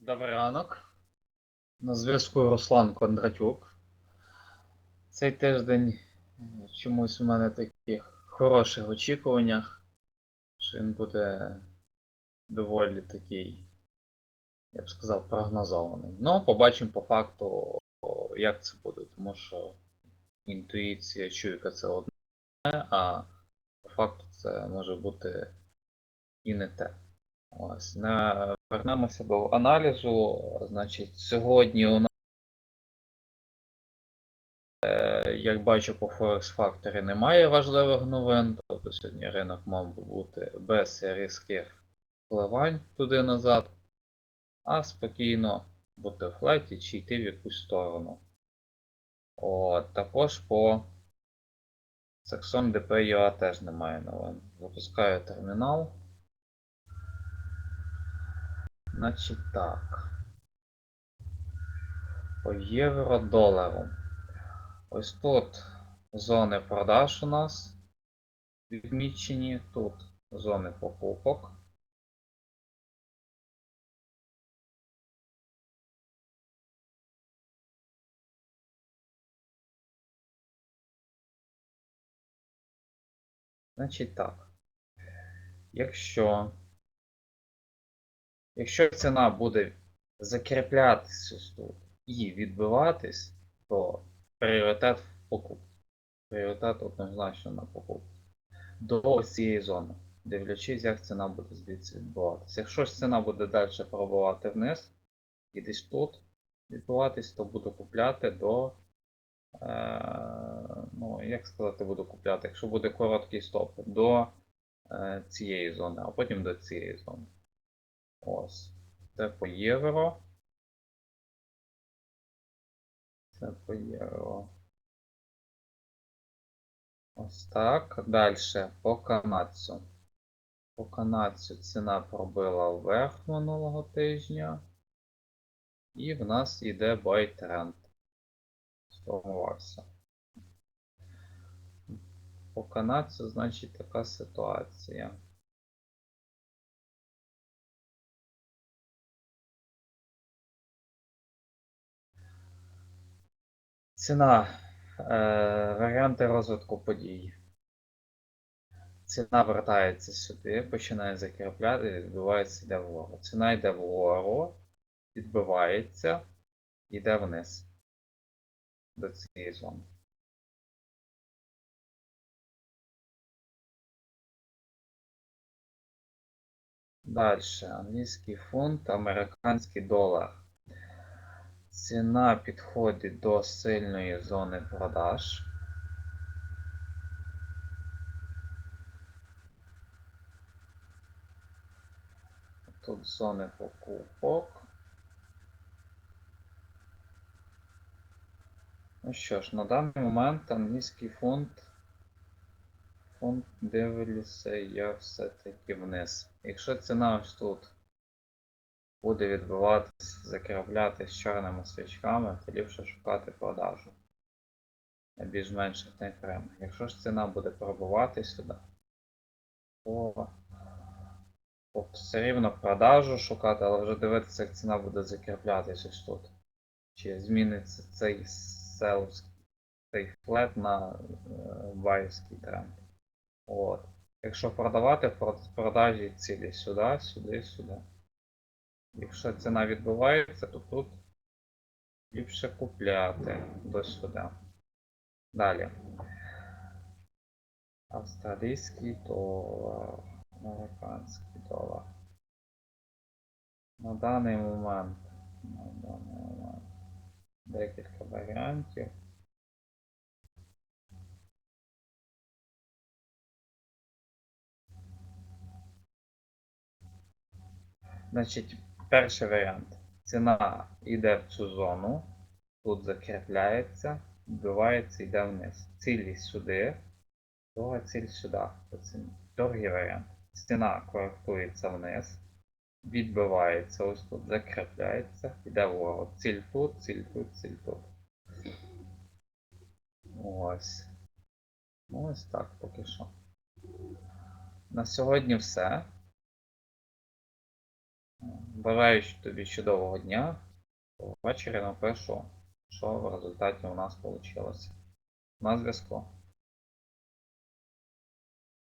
Добрий ранок. На зв'язку Руслан Кондратюк. Цей тиждень чомусь у мене такі хороших очікуваннях, що він буде доволі такий, я б сказав, прогнозований. Ну, побачимо по факту, як це буде, тому що інтуїція чуйка це одне, а по факту це може бути і не те. Ось, на, вернемося до аналізу. Значить, сьогодні у нас, е, як бачу, по Forex Factory немає важливих новин. Тобто сьогодні ринок мав би бути без різких впливань туди-назад, а спокійно бути в флеті чи йти в якусь сторону. От, також по Saxon DPUA теж немає новин. Запускаю термінал. Значить так. По євро-долару. Ось тут зони продаж у нас відмічені. Тут зони покупок. Значить так. Якщо Якщо ціна буде закріплятися тут і відбиватись, то пріоритет в покупці. Пріоритет однозначно на покупку. До цієї зони, дивлячись, як ціна буде звідси відбуватися. Якщо ж ціна буде далі пробувати вниз і десь тут відбуватись, то буду купляти до. Е, ну, як сказати, буду купляти, якщо буде короткий стоп, до е, цієї зони, а потім до цієї зони. Ось. Це по євро. Це по євро. Ось так. Далі по канадцю. По канадцю ціна пробила вверх минулого тижня. І в нас йде buy trend. Сформувався. По канадцю, значить, така ситуація. Ціна. Е, варіанти розвитку подій. Ціна вертається сюди, починає закріпляти, відбувається, йде вгору. Ціна йде вгору, відбивається, йде вниз до цієї зони. Далі. Англійський фунт, американський долар. Ціна підходить до сильної зони продаж. Тут зони покупок. Ну що ж, на даний момент англійський фунт. Фунт дивлюся я все-таки вниз. Якщо ціна ось тут буде відбиватись, закріплятись чорними свічками, то шукати продажу на більш менших таймфреймах. Якщо ж ціна буде пробувати сюди, то, все рівно продажу шукати, але вже дивитися, як ціна буде закріплятись ось тут. Чи зміниться цей селовський цей флет на е, байський тренд. От. Якщо продавати, продажі цілі сюди, сюди, сюди. Якщо ціна відбувається, то тут ліпше купляти до сюди. Далі. Австралійський долар, американський долар. На даний момент, на даний момент декілька варіантів. Значить, перший варіант. Ціна йде в цю зону, тут закріпляється, вбивається, йде вниз. Цілі сюди, друга ціль сюди. Другий варіант. Ціна коректується вниз, відбивається ось тут, закріпляється, йде вгору. Ціль тут, ціль тут, ціль тут. Ось. Ну, Ось так поки що. На сьогодні все. Бажаю тобі чудового дня. Ввечері напишу, що в результаті у нас вийшло. На зв'язку.